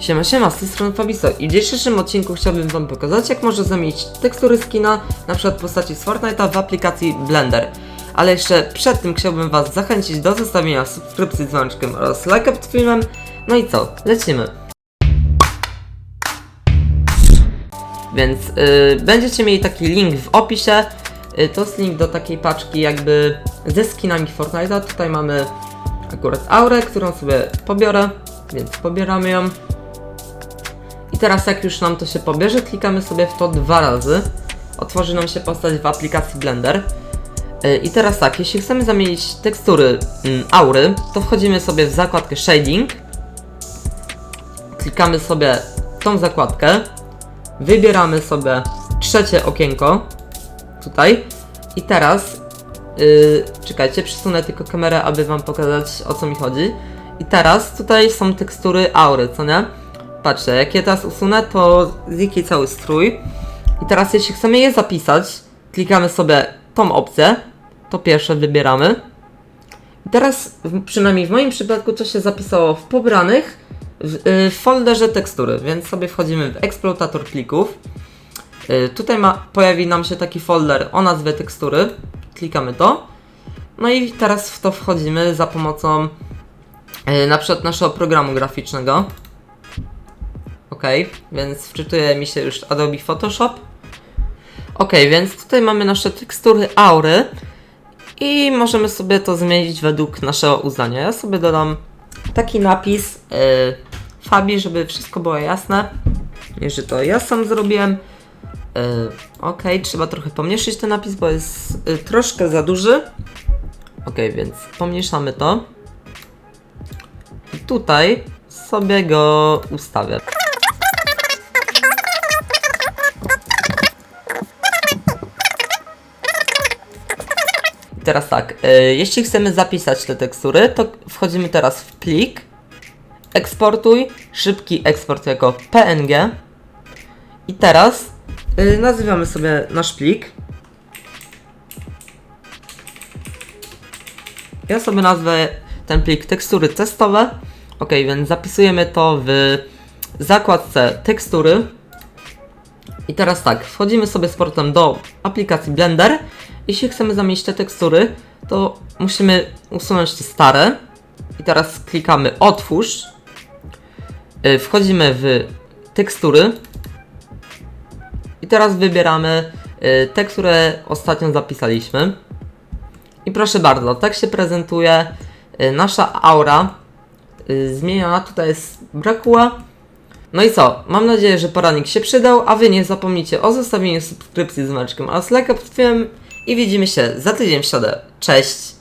Siema, siema, z tej strony Fabiso i w dzisiejszym odcinku chciałbym wam pokazać jak można zamienić tekstury skina, na przykład postaci z Fortnite'a w aplikacji Blender. Ale jeszcze przed tym chciałbym was zachęcić do zostawienia subskrypcji dzwoneczkiem oraz lajka pod filmem. No i co, lecimy. Więc y, będziecie mieli taki link w opisie. Y, to jest link do takiej paczki jakby ze skinami Fortnite'a. Tutaj mamy akurat aurę, którą sobie pobiorę, więc pobieramy ją. Teraz jak już nam to się pobierze, klikamy sobie w to dwa razy. Otworzy nam się postać w aplikacji Blender. Yy, I teraz tak, jeśli chcemy zamienić tekstury mm, aury, to wchodzimy sobie w zakładkę Shading. Klikamy sobie tą zakładkę. Wybieramy sobie trzecie okienko. Tutaj. I teraz Yy, czekajcie, przesunę tylko kamerę, aby wam pokazać o co mi chodzi. I teraz tutaj są tekstury aury, co nie? Patrzcie, jak je teraz usunę, to zniknie cały strój. I teraz jeśli chcemy je zapisać, klikamy sobie tą opcję. To pierwsze wybieramy. I teraz, przynajmniej w moim przypadku, to się zapisało w pobranych w, yy, w folderze tekstury, więc sobie wchodzimy w eksploatator plików. Y, Tutaj ma, pojawi nam się taki folder o nazwie tekstury. Klikamy to. No i teraz w to wchodzimy za pomocą y, na przykład naszego programu graficznego. Ok, więc wczytuje mi się już Adobe Photoshop. Ok, więc tutaj mamy nasze tekstury aury i możemy sobie to zmienić według naszego uznania. Ja sobie dodam taki napis y, Fabi, żeby wszystko było jasne. Że to ja sam zrobiłem. Yy, ok, trzeba trochę pomniejszyć ten napis, bo jest y, troszkę za duży. Ok, więc pomniejszamy to. I tutaj sobie go ustawię. Teraz tak, y, jeśli chcemy zapisać te tekstury, to wchodzimy teraz w plik, eksportuj, szybki eksport jako PNG. I teraz y, nazywamy sobie nasz plik. Ja sobie nazwę ten plik tekstury testowe. Ok, więc zapisujemy to w zakładce tekstury. I teraz tak, wchodzimy sobie z portem do aplikacji Blender. Jeśli chcemy zamienić te tekstury, to musimy usunąć te stare. I teraz klikamy otwórz. Y, Wchodzimy w tekstury. I teraz wybieramy y, te, które ostatnio zapisaliśmy. I proszę bardzo, tak się prezentuje y, nasza aura. Zmieniona tutaj jest brakuła. No i co? Mam nadzieję, że poranik się przydał, a wy nie zapomnijcie o zostawieniu subskrypcji z meczkiem oraz lajka pod filmem i widzimy się za tydzień w środę. Cześć!